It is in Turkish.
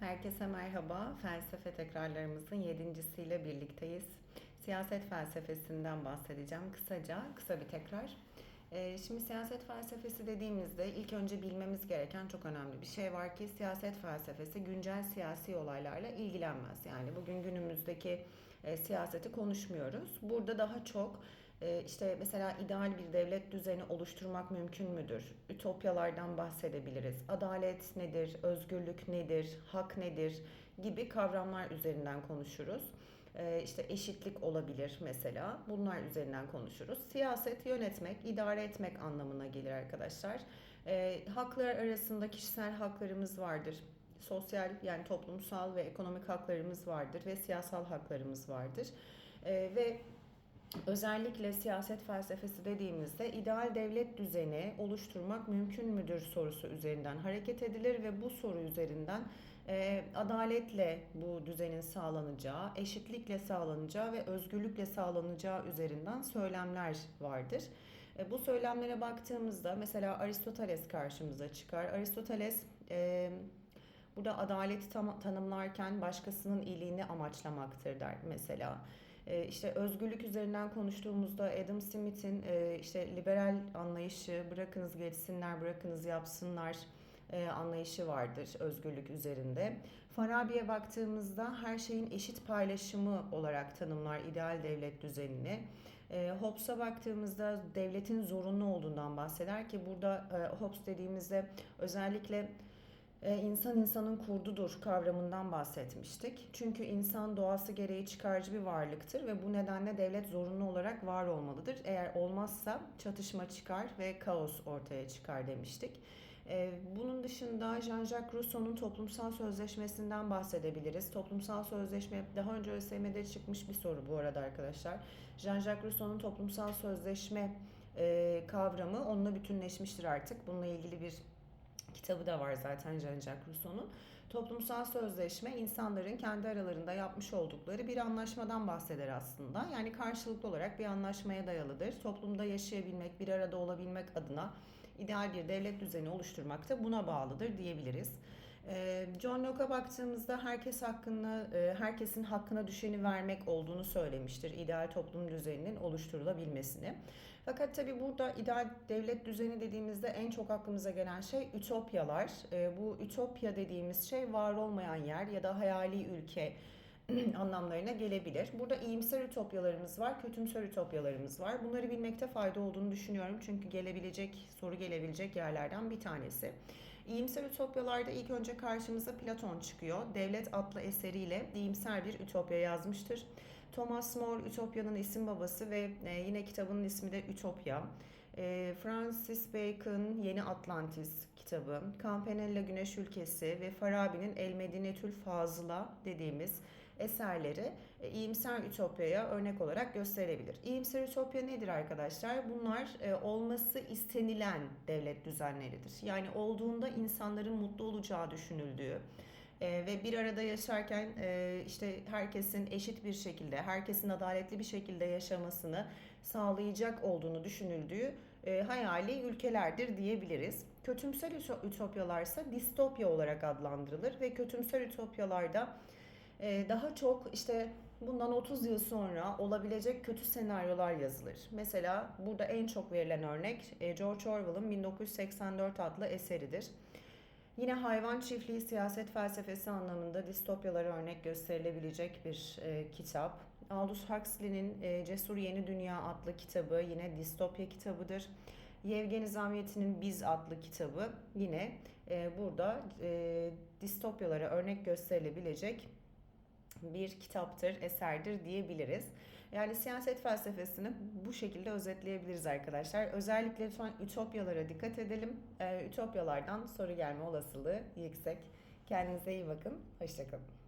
Herkese merhaba. Felsefe tekrarlarımızın yedincisiyle birlikteyiz. Siyaset felsefesinden bahsedeceğim kısaca, kısa bir tekrar. Ee, Şimdi siyaset felsefesi dediğimizde ilk önce bilmemiz gereken çok önemli bir şey var ki siyaset felsefesi güncel siyasi olaylarla ilgilenmez. Yani bugün günümüzdeki e, siyaseti konuşmuyoruz. Burada daha çok işte mesela ideal bir devlet düzeni oluşturmak mümkün müdür? Ütopyalardan bahsedebiliriz. Adalet nedir? Özgürlük nedir? Hak nedir? gibi kavramlar üzerinden konuşuruz. E, işte eşitlik olabilir mesela. Bunlar üzerinden konuşuruz. Siyaset yönetmek, idare etmek anlamına gelir arkadaşlar. E, haklar arasında kişisel haklarımız vardır sosyal yani toplumsal ve ekonomik haklarımız vardır ve siyasal haklarımız vardır. Ve özellikle siyaset felsefesi dediğimizde ideal devlet düzeni oluşturmak mümkün müdür sorusu üzerinden hareket edilir ve bu soru üzerinden e, adaletle bu düzenin sağlanacağı, eşitlikle sağlanacağı ve özgürlükle sağlanacağı üzerinden söylemler vardır. E, bu söylemlere baktığımızda mesela Aristoteles karşımıza çıkar. Aristoteles e, Burada adaleti tam, tanımlarken başkasının iyiliğini amaçlamaktır der mesela. E, işte özgürlük üzerinden konuştuğumuzda Adam Smith'in e, işte liberal anlayışı bırakınız geçsinler, bırakınız yapsınlar e, anlayışı vardır özgürlük üzerinde. Farabi'ye baktığımızda her şeyin eşit paylaşımı olarak tanımlar ideal devlet düzenini. E, Hobbes'a baktığımızda devletin zorunlu olduğundan bahseder ki burada Hobbes dediğimizde özellikle e, insan insanın kurdudur kavramından bahsetmiştik. Çünkü insan doğası gereği çıkarcı bir varlıktır ve bu nedenle devlet zorunlu olarak var olmalıdır. Eğer olmazsa çatışma çıkar ve kaos ortaya çıkar demiştik. E, bunun dışında Jean-Jacques Rousseau'nun toplumsal sözleşmesinden bahsedebiliriz. Toplumsal sözleşme daha önce ÖSYM'de çıkmış bir soru bu arada arkadaşlar. Jean-Jacques Rousseau'nun toplumsal sözleşme e, kavramı onunla bütünleşmiştir artık. Bununla ilgili bir kitabı da var zaten Jean-Jacques Rousseau'nun. Toplumsal sözleşme insanların kendi aralarında yapmış oldukları bir anlaşmadan bahseder aslında. Yani karşılıklı olarak bir anlaşmaya dayalıdır. Toplumda yaşayabilmek, bir arada olabilmek adına ideal bir devlet düzeni oluşturmak da buna bağlıdır diyebiliriz. John Locke'a baktığımızda herkes hakkını, e, herkesin hakkına düşeni vermek olduğunu söylemiştir. ideal toplum düzeninin oluşturulabilmesini. Fakat tabii burada ideal devlet düzeni dediğimizde en çok aklımıza gelen şey ütopyalar. Bu ütopya dediğimiz şey var olmayan yer ya da hayali ülke anlamlarına gelebilir. Burada iyimser ütopyalarımız var, kötümser ütopyalarımız var. Bunları bilmekte fayda olduğunu düşünüyorum. Çünkü gelebilecek, soru gelebilecek yerlerden bir tanesi. İyimser ütopyalarda ilk önce karşımıza Platon çıkıyor. Devlet adlı eseriyle iyimser bir ütopya yazmıştır. Thomas More Ütopya'nın isim babası ve e, yine kitabının ismi de Ütopya. E, Francis Bacon Yeni Atlantis kitabı, Campanella Güneş Ülkesi ve Farabi'nin El Medinetül Fazıla dediğimiz eserleri e, iyimser ütopyaya örnek olarak gösterilebilir. İyimser ütopya nedir arkadaşlar? Bunlar e, olması istenilen devlet düzenleridir. Yani olduğunda insanların mutlu olacağı düşünüldüğü, e, ve bir arada yaşarken e, işte herkesin eşit bir şekilde, herkesin adaletli bir şekilde yaşamasını sağlayacak olduğunu düşünüldüğü e, hayali ülkelerdir diyebiliriz. Kötümser ütopyalarsa distopya olarak adlandırılır ve kötümser ütopyalarda ee, daha çok işte bundan 30 yıl sonra olabilecek kötü senaryolar yazılır. Mesela burada en çok verilen örnek e, George Orwell'ın 1984 adlı eseridir. Yine hayvan çiftliği siyaset felsefesi anlamında distopyalara örnek gösterilebilecek bir e, kitap. Aldous Huxley'nin e, Cesur Yeni Dünya adlı kitabı yine distopya kitabıdır. Yevgeni Zamyet'in Biz adlı kitabı yine e, burada e, distopyalara örnek gösterilebilecek bir kitaptır, eserdir diyebiliriz. Yani siyaset felsefesini bu şekilde özetleyebiliriz arkadaşlar. Özellikle lütfen ütopyalara dikkat edelim. Ee, ütopyalardan soru gelme olasılığı yüksek. Kendinize iyi bakın. Hoşçakalın.